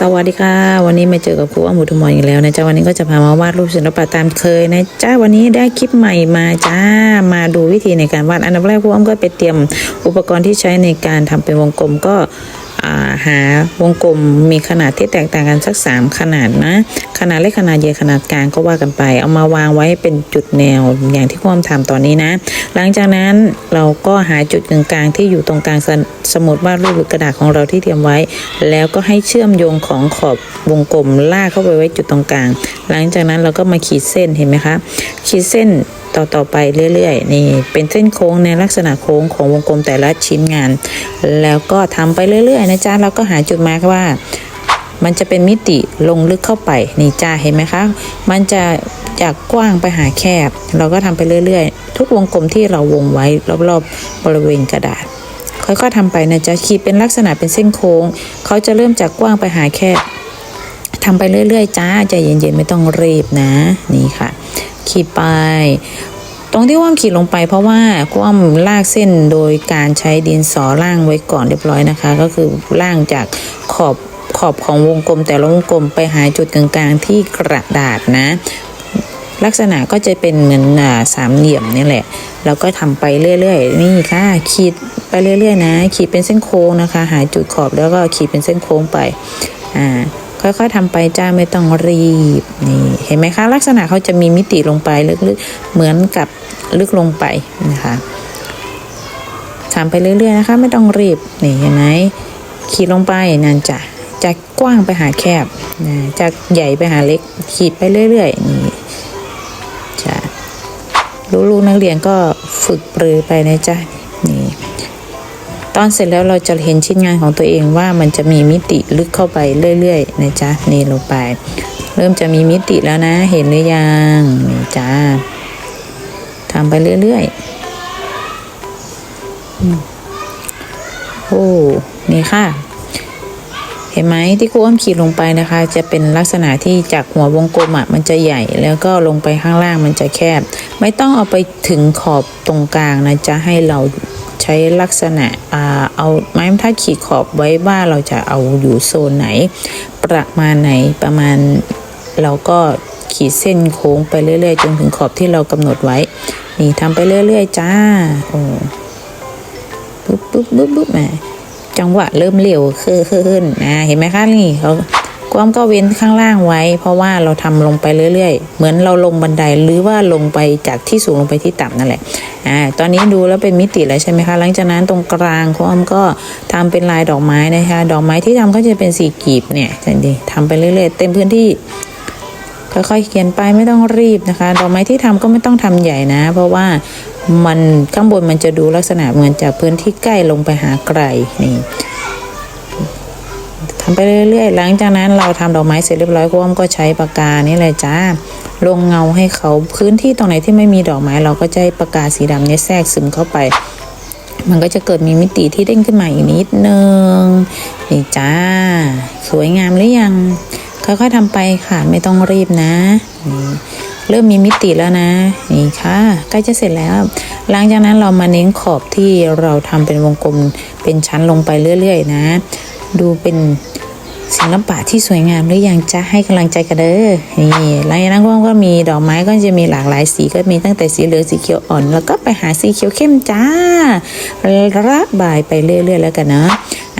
สวัสดีค่ะ วันนี้มาเจอกับครูอ้อมหุทุมอยอีกแล้วนะจ๊ะวันนี้ก็จะพามาวาดรูปศิลปะตามเคยนะจ๊ะวันนี้ได้คลิปใหม่มาจ้ามาดูวิธีในการวาดอันดับแรกครูอ้อมก็ไปเตรียมอุปกรณ์ที่ใช้ในการทำเป็นวงกลมก็ หาวงกลมมีขนาดที่แตกต่างกันสักสามขนาดนะ ขนาดเล็กขนาดใหญ่ขนาดกลางก็ว่ากันไป เอามาวางไว้เป็นจุดแนวอย่างที่ครูอ้อมทำตอนนี้นะ หลังจากนั้นเราก็หาจุดกึ่งกลางที่อยู่ตรงกลางสสมุดวาดรูปหรือกระดาษของเราที่เตรียมไว้ แล้วก็ให้เชื่อมโยงของขอบวงกลมลากเข้าไปไว้จุดตรงกลาง หลังจากนั้นเราก็มาขีดเส้นเห็นไหมคะ ขีดเส้น ต่อต่อไปเรื่อยๆ นี่เป็นเส้นโค้งในลักษณะโค้งของวงกลมแต่ละชิ้นงาน แล้วก็ทำไปเรื่อยๆ นะจ๊ะแล้วก็หาจุดมาร์กว่า มันจะเป็นมิติลงลึกเข้าไปนี่จ้าเห็นไหมคะมันจะจากกว้างไปหาแคบ เราก็ทำไปเรื่อยๆ ทุกวงกลมที่เราวงไว้รอบๆ บริเวณกระดาษค่อยๆทำไปนะจ๊ะขีดเป็นลักษณะเป็นเส้นโค้ง เขาจะเริ่มจากกว้างไปหาแคบ ทำไปเรื่อยๆ จ้าใจเย็นๆไม่ต้องรีบนะ นี่ค่ะ ขีดไป ตรงที่ว่ามขีดลงไปเพราะว่าว่ามลากเส้นโดยการใช้ดินสอล่างไว้ก่อนเรียบร้อยนะคะ ก็คือล่างจากขอบขอบของวงกลม แต่ละวงกลมไปหาจุดกลางๆ ที่กระดาษนะ ลักษณะก็จะเป็นเหมือนอ่าสามเหลี่ยมนี่แหละแล้วก็ทำไปเรื่อยๆ นี่ค่ะ ขีดไปเรื่อยๆ นะ ขีดเป็นเส้นโค้งนะคะ หาจุดขอบแล้วก็ขีดเป็นเส้นโค้งไป อ่า ค่อยๆทำไปจ้าไม่ต้องรีบนี่เห็นไหมคะ ลักษณะเขาจะมีมิติลงไปลึกๆเหมือนกับลึกลงไปนะคะทำไปเรื่อยๆนะคะ ไม่ต้องรีบนี่เห็นไหมขีดลงไปนั่นจ้ะจากกว้างไปหาแคบนะจากใหญ่ไปหาเล็ก ขีดไปเรื่อยๆนี่จ้ะลูกๆนักเรียนก็ฝึกปรือไปนะจ๊ะ ตอนเสร็จแล้วเราจะเห็นชิ้นงานของตัวเองว่ามันจะมีมิติลึกเข้าไปเรื่อยๆนะจ๊ะนี่ลงไป เริ่มจะมีมิติแล้วนะ เห็นหรือยังนี่จ้าทำไปเรื่อยๆอืมโอ้นี่ค่ะเห็นไหมที่ครูอ้อมขีดลงไปนะคะ จะเป็นลักษณะที่จากหัววงกลมอะมันจะใหญ่แล้วก็ลงไปข้างล่างมันจะแคบ ไม่ต้องเอาไปถึงขอบตรงกลางนะจะให้เรา ใช้ลักษณะเอาไม้บรรทัดขีดขอบไว้ว่าเราจะเอาอยู่โซนไหน ประมาณไหนประมาณเราก็ขีดเส้นโค้งไปเรื่อยๆ จนถึงขอบที่เรากำหนดไว้ นี่ทำไปเรื่อยๆ จ้าโอ้ปุ๊บปุ๊บปุ๊บปุ๊บแหมจังหวะเริ่มเร็วขึ้นนะเห็นไหมคะนี่เขา ความก็เว้นข้างล่างไว้ เพราะว่าเราทำลงไปเรื่อยๆ เหมือนเราลงบันไดหรือว่าลงไปจากที่สูงลงไปที่ต่ำนั่นแหละอ่าตอนนี้ดูแล้วเป็นมิติแล้วใช่ไหมคะ หลังจากนั้นตรงกลางความก็ทำเป็นลายดอกไม้นะคะ ดอกไม้ที่ทำก็จะเป็นสีกีบเนี่ยจังดีทำไปเรื่อยๆ เต็มพื้นที่ค่อยๆเขียนไปไม่ต้องรีบนะคะ ดอกไม้ที่ทำก็ไม่ต้องทำใหญ่นะ เพราะว่ามันข้างบนมันจะดูลักษณะเหมือนจากพื้นที่ใกล้ลงไปหาไกลนี่ ทำไปเรื่อยๆ หลังจากนั้นเราทำดอกไม้เสร็จเรียบร้อยก้มก็ใช้ปากกานี่เลยจ้า ลงเงาให้เขาพื้นที่ตรงไหนที่ไม่มีดอกไม้ เราก็จะให้ปากกาสีดำเนี่ยแทรกซึมเข้าไป มันก็จะเกิดมีมิติที่เด้งขึ้นมาอีกนิดนึงนี่จ้า สวยงามหรือยัง ค่อยๆทำไปค่ะไม่ต้องรีบนะเริ่มมีมิติแล้วนะ นี่ค่ะใกล้จะเสร็จแล้ว หลังจากนั้นเรามาเน้นขอบที่เราทำเป็นวงกลมเป็นชั้นลงไปเรื่อย ๆ นะ ดูเป็นศิลปะที่สวยงามหรือยังจะให้กำลังใจกันเด้อนี่หลังจากนั้นก็มีดอกไม้ก็จะมีหลากหลายสีก็มีตั้งแต่สีเหลืองสีเขียวอ่อน แล้วก็ไปหาสีเขียวเข้มจ้าระบายไปเรื่อยๆแล้วกันเนาะ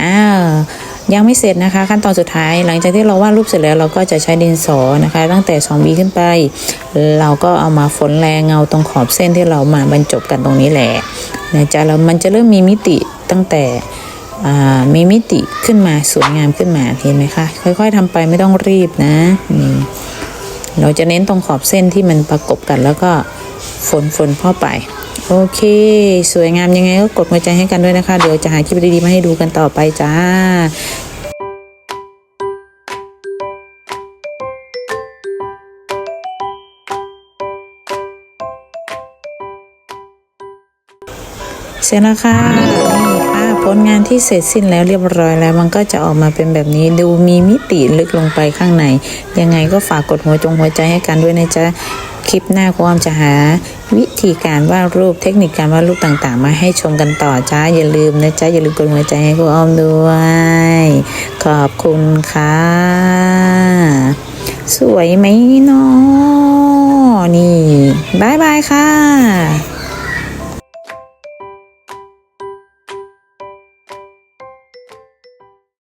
อ้าวยังไม่เสร็จนะคะ ขั้นตอนสุดท้ายหลังจากที่เราวาดรูปเสร็จแล้วเราก็จะใช้ดินสอนะคะ ตั้งแต่2บีขึ้นไป เราก็เอามาฝนแรงเงาตรงขอบเส้นที่เรามาบรรจบกันตรงนี้แหละนะจ๊ะแล้วมันจะเริ่มมีมิติตั้งแต่ มีมิติขึ้นมาสวยงามขึ้นมาเห็นไหมคะค่อยๆทำไปไม่ต้องรีบนะนี่เราจะเน้นตรงขอบเส้นที่มันประกบกันแล้วก็ฝนฝนเข้าไป โอเค สวยงามยังไงก็กดหัวใจให้กันด้วยนะคะ เดี๋ยวจะหาคลิปดีๆมาให้ดูกันต่อไปจ้าเสร็จแล้วค่ะ ผลงานที่เสร็จสิ้นแล้วเรียบร้อยแล้วมันก็จะออกมาเป็นแบบนี้ดูมีมิติลึกลงไปข้างใน ยังไงก็ฝากกดหัวจงหัวใจให้กันด้วยนะจ๊ะคลิปหน้าความจะหาวิธีการวาดรูปเทคนิคการวาดรูปต่างๆ มาให้ชมกันต่อจ้าอย่าลืมนะจ๊ะอย่าลืมกดหัวใจให้ครูอ้อมด้วย ขอบคุณค่ะ สวยไหมเนาะนี่บายบายค่ะ